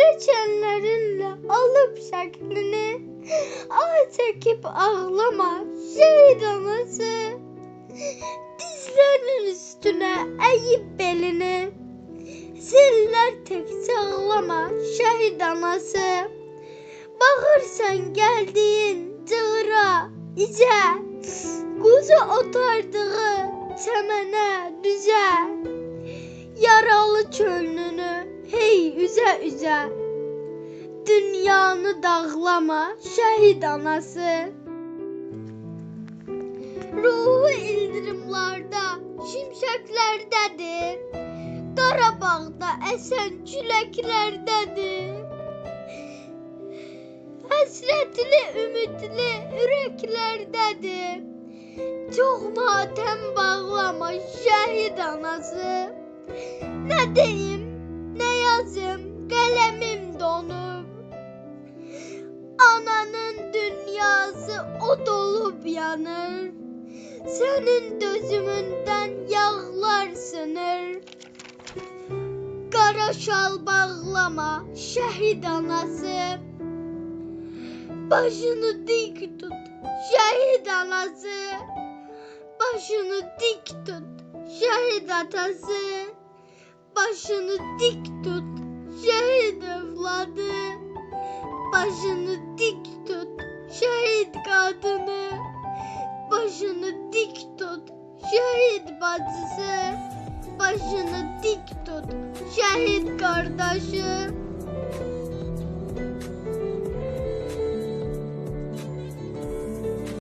Titreçenlerinle alıp şeklini Ah çekip ağlama şehit anası Dizlerinin üstüne eğip belini Ziller tek sağlama şehit anası Bakırsan geldiğin cığıra ice Kuzu otardığı çemene üze Dünyanı dağlama şehit anası. Ruhu ildirimlarda şimşeklerdedir Qarabağda esen küləklərdədir Həsrətli, ümidli ürəklərdədir. Çox matəm bağlama şəhid anası. Nə deyim, dünyası o dolub yanır. Sənin dözümündən yağlar sınır Qara şal bağlama şəhid anası. Başını dik tut şəhid anası. Başını dik tut şəhid atası. Başını dik tut şəhid evladı. Başını dik qadını Başını dik tut şəhid bacısı. Başını dik tut şəhid qardaşı